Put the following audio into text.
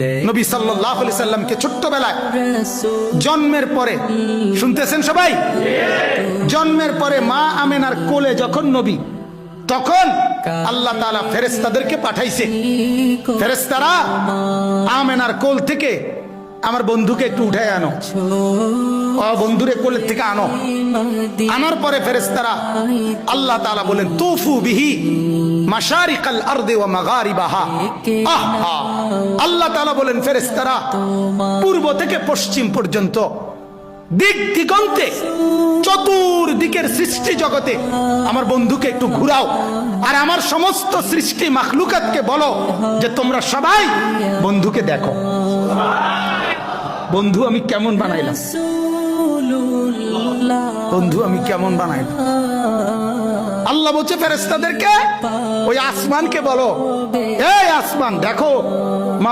নবী সাল্লাহ সাল্লামকে ছোট্টবেলায় জন্মের পরে শুনতেছেন সবাই? জন্মের পরে মা আমেনার কোলে যখন নবী, তখন আল্লাহ তালা ফেরেস্তাদেরকে পাঠাইছে। ফেরেস্তারা আমেনার কোল থেকে আমার বন্ধুকে একটু উঠে আনো। বন্ধুরে কোলের থেকে আনো। আনার পরে ফেরেস্তারা আল্লাহ তালা বলেন, তুফু বিহি মাশারিকাল আরদি ওয়া আল্লাহ তাআলা বলেন ফেরেস্তারা পূর্ব থেকে পশ্চিম পর্যন্ত, দিক দিগন্তে, চতুর্দিকের সৃষ্টি জগতে আমার বন্ধুকে একটু ঘুরাও। আর আমার সমস্ত সৃষ্টি মাখলুকাতকে বলো যে তোমরা সবাই বন্ধুকে দেখো। বন্ধু আমি কেমন বানাইলাম? বন্ধু আমি কেমন বানাইলাম? আল্লাহ বলছে ফেরেস্তাদেরকে ওই আসমানকে বলো। এই আসমান দেখো মা